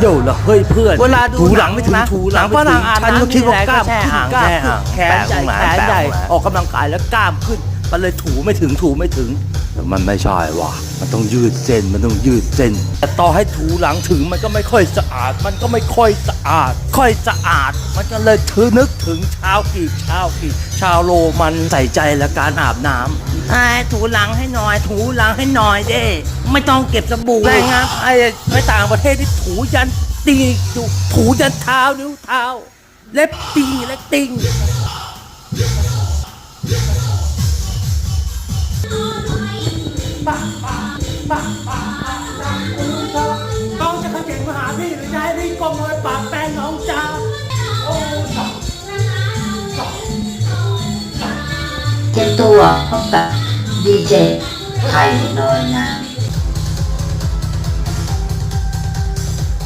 เดี๋ยวละเฮ้ยเพื่อน เวลาดูถูหลังไม่ถึงนะถูหลังหนังฝรั่งอาบฉันน้ำก็คิดว่าทีไรกล้ามก็แช่ขึ้นอ่างกล้ามแช่อ่างแขนใหญ่แปะตรงไหนแขนใหญ่แปะตรงไหนออกกำลังกายแล้วกล้ามขึ้นมันเลยถูไม่ถึงถูไม่ถึง แต่มันไม่ใช่ว่ะ มันต้องยืดเส้น มันต้องยืดเส้น แต่ต่อให้ถูหลังถึงมันก็ไม่ค่อยสะอาด มันก็ไม่ค่อยสะอาด ค่อยสะอาด มันก็เลยถือนึกถึงชาวกรีกชาวกรีกชาวโรมันใส่ใจและการอาบน้ำไอ้ถูหลังให้หน่อย ถูหลังให้หน่อยเด้ ไม่ต้องเก็บสบู่แรงงานไทยในต่างประเทศที่ถูยันตีถูถูยันเท้านิ้วเท้า เล็บตีเล็บติง น้องจะขยันมาหาพี่หรือจะให้พี่ก้มลงไปปากแปงน้องจ้าโอ้สองเตรียมตัวพบกับดีเจไทยน้อยนะ